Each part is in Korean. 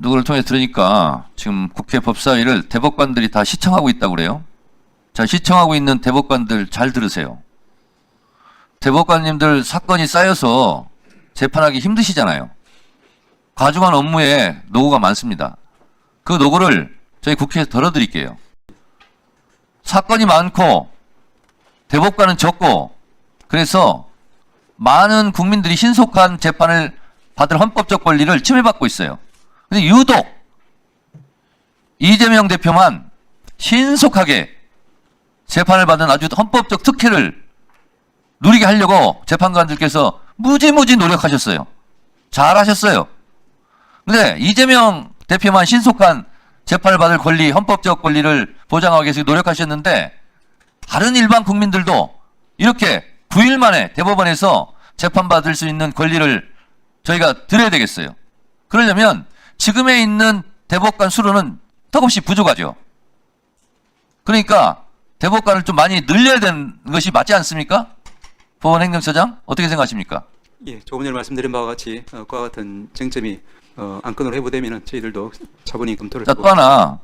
누구를 통해 들으니까 지금 국회 법사위를 대법관들이 다 시청하고 있다고 그래요. 자, 시청하고 있는 대법관들 잘 들으세요. 대법관님들 사건이 쌓여서 재판하기 힘드시잖아요. 과중한 업무에 노고가 많습니다. 그 노고를 저희 국회에서 덜어드릴게요. 사건이 많고 대법관은 적고 그래서 많은 국민들이 신속한 재판을 받을 헌법적 권리를 침해받고 있어요. 근데 유독 이재명 대표만 신속하게 재판을 받은 아주 헌법적 특혜를 누리게 하려고 재판관들께서 무지무지 노력하셨어요. 잘하셨어요. 근데 이재명 대표만 신속한 재판을 받을 권리, 헌법적 권리를 보장하기 위해서 노력하셨는데 다른 일반 국민들도 이렇게 9일 만에 대법원에서 재판받을 수 있는 권리를 저희가 드려야 되겠어요. 그러려면 지금에 있는 대법관 수로는 턱없이 부족하죠. 그러니까 대법관을 좀 많이 늘려야 되는 것이 맞지 않습니까? 법원 행정처장 어떻게 생각하십니까? 예, 조금 전에 말씀드린 바와 같이 어, 그와 같은 쟁점이 어, 안건으로 해부되면 저희들도 차분히 검토를 자, 또 하나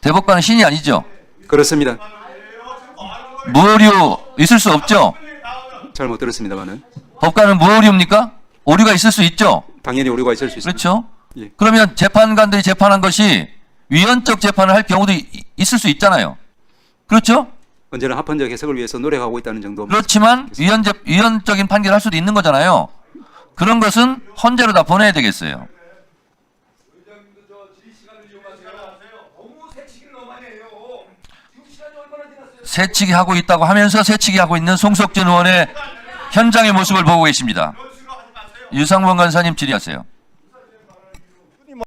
대법관은 신이 아니죠. 그렇습니다. 무오류 있을 수 없죠. 잘못 들었습니다만은 법관은 무오류입니까? 오류가 있을 수 있죠. 당연히 오류가 있을 수 있습니다. 그렇죠. 예. 그러면 재판관들이 재판한 것이 위헌적 재판을 할 경우도 이- 있을 수 있잖아요. 그렇죠? 언제나 합헌적 해석을 위해서 노력하고 있다는 정도. 그렇지만 위헌적, 위헌적인 판결을 할 수도 있는 거잖아요. 그런 것은 헌재로 다 보내야 되겠어요. 새치기 하고 있다고 하면서 새치기 하고 있는 송석진 의원의 현장의 모습을 보고 계십니다. 유상범 간사님 질의하세요.